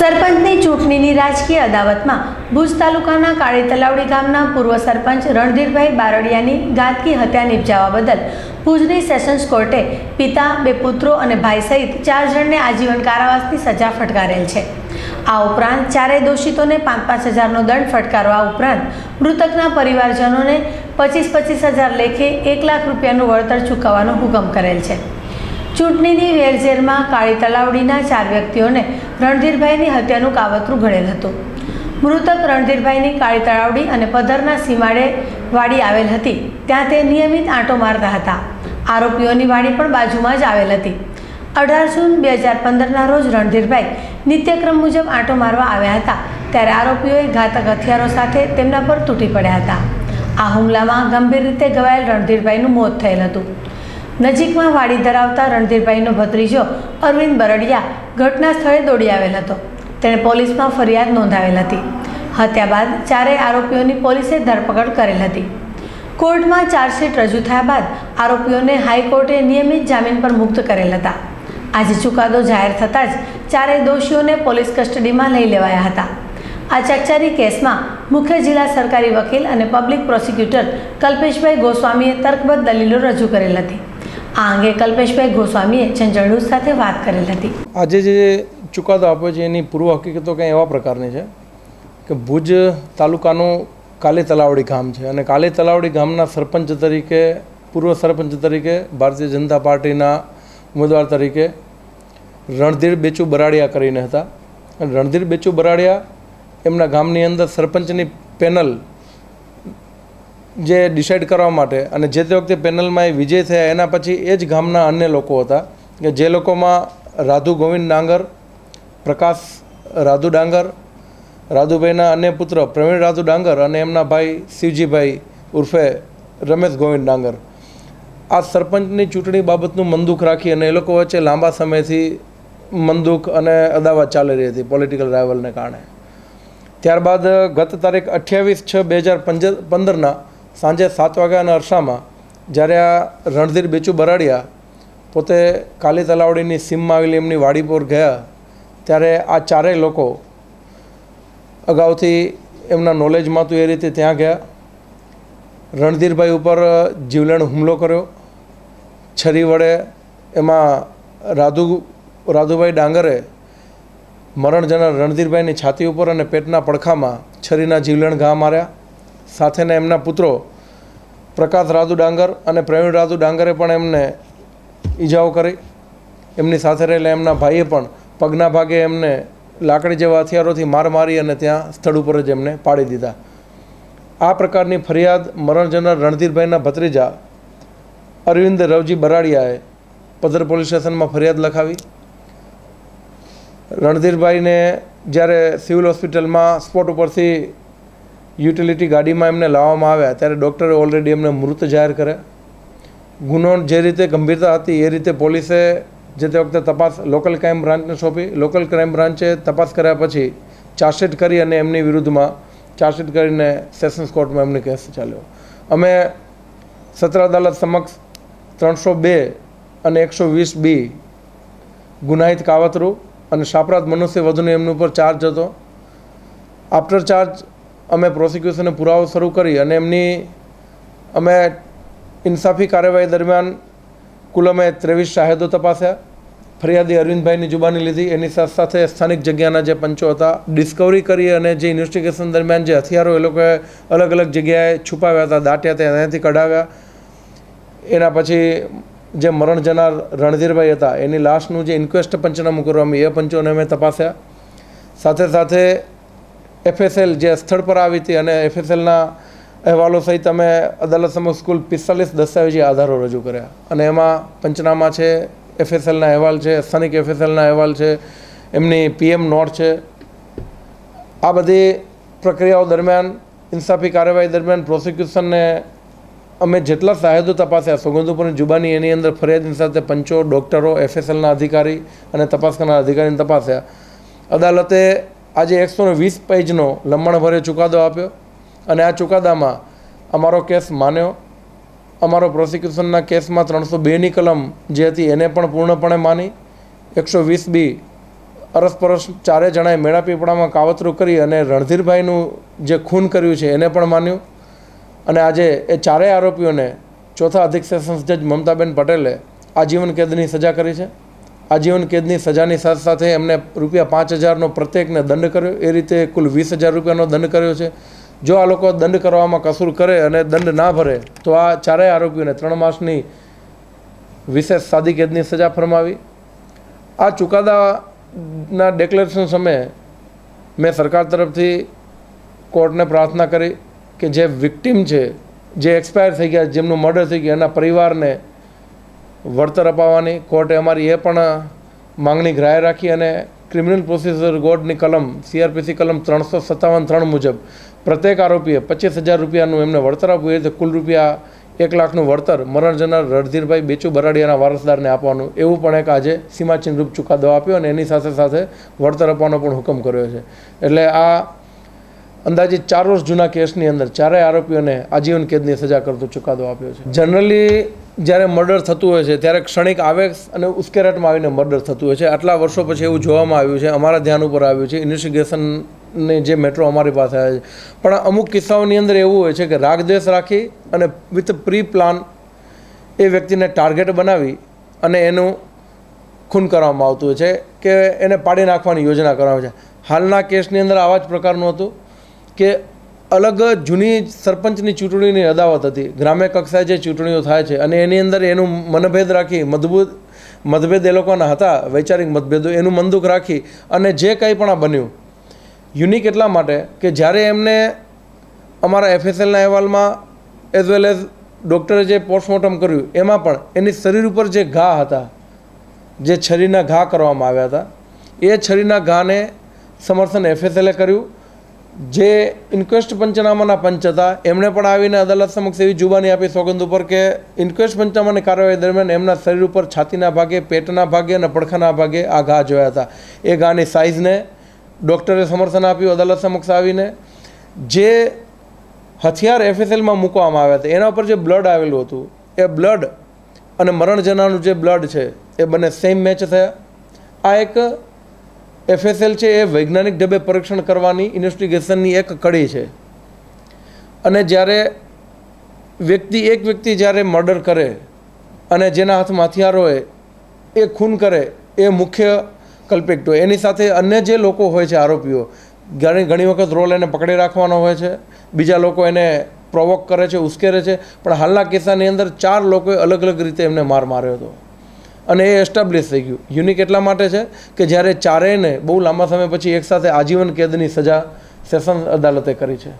સરપંચની ચૂંટણીની રાજકીય અદાવતમાં ભુજ તાલુકાના કાળી તલાવડી ગામના પૂર્વ સરપંચ રણધીરભાઈ બારડિયાની ઘાતકી હત્યા નિપજાવા બદલ ભુજની સેશન્સ કોર્ટે પિતા, બે પુત્રો અને ભાઈ સહિત ચાર જણને આજીવન કારાવાસની સજા ફટકારેલ છે. આ ઉપરાંત ચારેય દોષિતોને પાંચ પાંચ હજારનો દંડ ફટકારવા ઉપરાંત મૃતકના પરિવારજનોને પચીસ પચીસ હજાર લેખે એક લાખ રૂપિયાનું વળતર ચૂકવવાનો હુકમ કરેલ છે. ચૂંટણીની વેરઝેરમાં કાળી તલાવડીના ચાર વ્યક્તિઓને રણધીરભાઈની હત્યાનું કાવતરું ઘડેલ હતું. મૃતક રણધીરભાઈની કાળી તળાવડી અને પધરના સીમાડે વાડી આવેલ હતી. ત્યાં તે નિયમિત આંટો મારતા હતા. આરોપીઓની વાડી પણ બાજુમાં જ આવેલ હતી. અઢાર જૂન બે હજાર પંદરના રોજ રણધીરભાઈ નિત્યક્રમ મુજબ આંટો મારવા આવ્યા હતા. ત્યારે આરોપીઓએ ઘાતક હથિયારો સાથે તેમના પર તૂટી પડ્યા હતા. આ હુમલામાં ગંભીર રીતે ઘવાયેલ રણધીરભાઈનું મોત થયેલ હતું. નજીકમાં વાડી ધરાવતા રણધીરભાઈનો ભત્રીજો અરવિંદ બરડિયા ઘટના સ્થળે દોડી આવેલ હતો. તેણે પોલીસમાં ફરિયાદ નોંધાવેલ હતી. હત્યા બાદ ચારેય આરોપીઓની પોલીસે ધરપકડ કરેલ હતી. કોર્ટમાં ચાર્જશીટ રજૂ થયા બાદ આરોપીઓને હાઈકોર્ટે નિયમિત જામીન પર મુક્ત કરેલ હતા. આજે ચુકાદો જાહેર થતાં જ ચારેય દોષીઓને પોલીસ કસ્ટડીમાં લઈ લેવાયા હતા. આ ચકચારી કેસમાં મુખ્ય જિલ્લા સરકારી વકીલ અને પબ્લિક પ્રોસિક્યુટર કલ્પેશભાઈ ગોસ્વામીએ તર્કબદ્ધ દલીલો રજૂ કરેલ હતી. આ અંગે કલ્પેશભાઈ ગોસ્વામીએ ચંચળ સાથે વાત કરેલ હતી. આજે જે ચુકાદો આપ્યો છે, એની પૂર્વ હકીકતો કંઈ એવા પ્રકારની છે? કે ભુજ તાલુકાનું કાલી તલાવડી ગામ છે અને કાલી તલાવડી ગામના સરપંચ તરીકે, પૂર્વ સરપંચ તરીકે, ભારતીય જનતા પાર્ટીના ઉમેદવાર તરીકે રણધીર બેચુ બરાડિયા કરીને હતા. અને રણધીર બેચુ બરાડિયા એમના ગામની અંદર સરપંચની પેનલ જે ડિસાઇડ કરવા માટે અને જે તે વખતે પેનલમાં એ વિજય થયા એના પછી એ જ ગામના અન્ય લોકો હતા કે જે લોકોમાં રાધુ ગોવિંદ ડાંગર, પ્રકાશ રાધુ ડાંગર, રાધુભાઈના અન્ય પુત્ર પ્રવીણ રાધુ ડાંગર અને એમના ભાઈ શિવજીભાઈ ઉર્ફે રમેશ ગોવિંદ ડાંગર. આ સરપંચની ચૂંટણી બાબતનું મનદુખ રાખી અને એ લોકો વચ્ચે લાંબા સમયથી મનદુખ અને અદાવત ચાલી રહી હતી પોલિટિકલ રાઇવલને કારણે. ત્યારબાદ ગત તારીખ અઠ્યાવીસ છ બે હજાર પંદરના સાંજે સાત વાગ્યાના અરસામાં જ્યારે આ રણધીર બેચુ બરાડિયા, પોતે કાલી તલાવડીની સીમમાં આવેલી એમની વાડી પર ગયા, ત્યારે આ ચારેય લોકો અગાઉથી એમના નોલેજમાં તો એ રીતે ત્યાં ગયા. રણધીરભાઈ ઉપર જીવલેણ હુમલો કર્યો. છરી વડે એમાં રાધુ, રાધુભાઈ ડાંગરે મરણ જનાર રણધીરભાઈની છાતી ઉપર અને પેટના પડખામાં છરીના જીવલેણ ઘા માર્યા. સાથેના એમના પુત્રો પ્રકાશ રાધુ ડાંગર અને પ્રવીણ રાધુ ડાંગરે પણ એમને ઈજાઓ કરી. એમની સાથે રહેલા એમના ભાઈએ પણ પગના ભાગે એમને લાકડી જેવા હથિયારોથી માર મારી અને ત્યાં સ્થળ ઉપર જ એમને પાડી દીધા. આ પ્રકારની ફરિયાદ મરણ રણધીરભાઈના ભત્રીજા અરવિંદ રવજી બરાડિયાએ પદર પોલીસ સ્ટેશનમાં ફરિયાદ લખાવી. રણધીરભાઈને જ્યારે સિવિલ હોસ્પિટલમાં સ્પોટ ઉપરથી યુટિલિટી ગાડીમાં એમને લાવવામાં આવ્યા ત્યારે ડૉક્ટરે ઓલરેડી એમને મૃત જાહેર કર્યા. ગુનો જે રીતે ગંભીરતા હતી, એ રીતે પોલીસે જે તે વખતે તપાસ લોકલ ક્રાઇમ બ્રાન્ચને સોંપી. લોકલ ક્રાઇમ બ્રાન્ચે તપાસ કર્યા પછી ચાર્જશીટ કરી અને એમની વિરુદ્ધમાં ચાર્જશીટ કરીને સેશન્સ કોર્ટમાં એમને કેસ ચાલ્યો. અમે સત્ર અદાલત સમક્ષ ત્રણસો બે અને એકસો વીસ બી ગુનાહિત કાવતરું અને શાપરાધ મનુષ્ય વધુને એમની ઉપર ચાર્જ હતો. આફ્ટર ચાર્જ અમે પ્રોસિક્યુશને પુરાવો શરૂ કરી અને એમની અમે ઇન્સાફી કાર્યવાહી દરમિયાન કુલ અમે ત્રેવીસ શાહેદો તપાસ્યા. ફરિયાદી અરવિંદભાઈની જુબાની લીધી. એની સાથે સાથે સ્થાનિક જગ્યાના જે પંચો હતા, ડિસ્કવરી કરી અને જે ઇન્વેસ્ટિગેશન દરમિયાન જે હથિયારો એ લોકોએ અલગ અલગ જગ્યાએ છુપાવ્યા હતા, દાટ્યા હતા એનાથી કઢાવ્યા. એના પછી જે મરણ જનાર રણધીરભાઈ હતા, એની લાશનું જે ઇન્ક્વેસ્ટ પંચનામું કરવામાં, એ પંચોને અમે તપાસ્યા. સાથે સાથે એફએસએલ જે સ્થળ પર આવી હતી અને એફએસએલના અહેવાલો સહિત અમે અદાલત સમક્ષ કુલ પિસ્તાલીસ દસ્તાવેજી આધારો રજૂ કર્યા. અને એમાં પંચનામા છે એફએસએલના અહેવાલ છે, સ્થાનિક એફએસએલના અહેવાલ છે, એમની પીએમ નોટ છે. આ બધી પ્રક્રિયાઓ દરમિયાન, ઇન્સાફી કાર્યવાહી દરમિયાન પ્રોસિક્યુશનને અમે જેટલા સાહેદો તપાસ્યા સુગંધુપુરની જુબાની એની અંદર ફરિયાદની સાથે પંચો, ડૉક્ટરો એફએસએલના અધિકારી અને તપાસ કરનાર અધિકારીને તપાસ્યા. અદાલતે આજે એકસો ને વીસ પેજનો લંબાણભર્યો ચુકાદો આપ્યો અને આ ચુકાદામાં અમારો કેસ માન્યો. અમારો પ્રોસિક્યુશનના કેસમાં ત્રણસો બેની કલમ જે હતી એને પણ પૂર્ણપણે માની. એકસો વીસ બી અરસપરસ ચારે જણાએ મેળાપીપળામાં કાવતરું કરી અને રણધીરભાઈનું જે ખૂન કર્યું છે એને પણ માન્યું. અને આજે એ ચારેય આરોપીઓને ચોથા અધિક સેશન્સ જજ મમતાબેન પટેલે આજીવન કેદની સજા કરી છે. આજીવન કેદની સજાની સાથે સાથે એમને રૂપિયા પાંચ હજારનો પ્રત્યેકને દંડ કર્યો. એ રીતે કુલ વીસ હજાર રૂપિયાનો દંડ કર્યો છે. જો આ લોકો દંડ કરવામાં કસૂર કરે અને દંડ ના ભરે, તો આ ચારેય આરોપીઓને ત્રણ માસની વિશેષ સાદી કેદની સજા ફરમાવી. આ ચુકાદાના ડેક્લેરેશન સમયે મેં સરકાર તરફથી કોર્ટને પ્રાર્થના કરી કે જે વિક્ટિમ છે, જે એક્સપાયર થઈ ગયા, જેમનું મર્ડર થઈ ગયું, એના પરિવારને વળતર અપાવવાની. કોર્ટે અમારી એ પણ માંગણી ગ્રાહ્ય રાખી અને ક્રિમિનલ પ્રોસિજર કોડની કલમ સીઆરપીસી કલમ ત્રણસો સત્તાવન ત્રણ મુજબ પ્રત્યેક આરોપીએ પચીસ હજાર રૂપિયાનું એમને વળતર આપવું. એ રીતે કુલ રૂપિયા એક લાખનું વળતર મરણ જનાર રણધીરભાઈ બેચુ બરાડિયાના વારસદારને આપવાનું. એવું પણ એક આજે સીમાચિહ્નરૂપ ચુકાદો આપ્યો અને એની સાથે સાથે વળતર આપવાનો પણ હુકમ કર્યો છે. એટલે આ અંદાજિત ચાર વર્ષ જૂના કેસની અંદર ચારેય આરોપીઓને આજીવન કેદની સજા કરતો ચુકાદો આપ્યો છે. જનરલી જ્યારે મર્ડર થતું હોય છે, ત્યારે ક્ષણિક આવેગ અને ઉશ્કેરાટમાં આવીને મર્ડર થતું હોય છે. આટલા વર્ષો પછી એવું જોવામાં આવ્યું છે, અમારા ધ્યાન ઉપર આવ્યું છે ઇન્વેસ્ટિગેશનની જે મેટ્રો અમારી પાસે આવે છે. પણ અમુક કિસ્સાઓની અંદર એવું હોય છે કે રાગદ્વેષ રાખી અને વિથ પ્રી પ્લાન એ વ્યક્તિને ટાર્ગેટ બનાવી અને એનું ખૂન કરવામાં આવતું હોય છે કે એને પાડી નાખવાની યોજના કરવામાં આવે છે. હાલના કેસની અંદર આવા જ પ્રકારનું હતું. કે અલગ જૂની સરપંચની ચૂંટણીની અદાવત હતી. ગ્રામ્ય કક્ષાએ જે ચૂંટણીઓ થાય છે અને એની અંદર એનું મનભેદ રાખી મજબૂત મતભેદ એ લોકોના હતા, વૈચારિક મતભેદો એનું મંદુક રાખી અને જે કંઈ પણ આ બન્યું, યુનિક એટલા માટે કે જ્યારે એમને અમારા એફએસએલના અહેવાલમાં એઝ વેલ એઝ ડૉક્ટરે જે પોસ્ટમોર્ટમ કર્યું, એમાં પણ એની શરીર ઉપર જે ઘા હતા, જે છરીના ઘા કરવામાં આવ્યા હતા, એ છરીના ઘાને સમર્થન એફએસએલે કર્યું જે ઇન્ક્વેસ્ટ પંચનામાના પંચ હતા, એમણે પણ આવીને અદાલત સમક્ષ એવી જુબાની આપી સોગંદ ઉપર કે ઇન્ક્વેસ્ટ પંચનામાની કાર્યવાહી દરમિયાન એમના શરીર ઉપર છાતીના ભાગે, પેટના ભાગે અને પડખાના ભાગે આ ઘા જોયા હતા. એ ઘાની સાઇઝને ડૉક્ટરે સમર્થન આપ્યું, અદાલત સમક્ષ આવીને. જે હથિયાર એફએસએલમાં મૂકવામાં આવ્યા હતા, એના ઉપર જે બ્લડ આવેલું હતું, એ બ્લડ અને મરણ જનારનું જે બ્લડ છે, એ બંને સેમ મેચ થયા. આ એક એફએસએલ છે એ વૈજ્ઞાનિક ઢબે પરીક્ષણ કરવાની ઇન્વેસ્ટિગેશનની એક કડી છે. અને જ્યારે વ્યક્તિ, એક વ્યક્તિ જ્યારે મર્ડર કરે અને જેના હાથમાં હથિયાર હોય, એ ખૂન કરે, એ મુખ્ય કલ્પિક્ટ હોય. એની સાથે અન્ય જે લોકો હોય છે આરોપીઓ, ઘણી ઘણી વખત રોલ એને પકડી રાખવાનો હોય છે. બીજા લોકો એને પ્રોવોક કરે છે, ઉશ્કેરે છે. પણ હાલના કિસ્સાની અંદર ચાર લોકોએ અલગ અલગ રીતે એમને માર માર્યો હતો. અને એ એસ્ટાબ્લિશ થઈ ગયું. યુનિક એટલા માટે છે કે જ્યારે ચારેયને બહુ લાંબા સમય પછી એકસાથે આજીવન કેદની સજા સેશન અદાલતે કરી છે.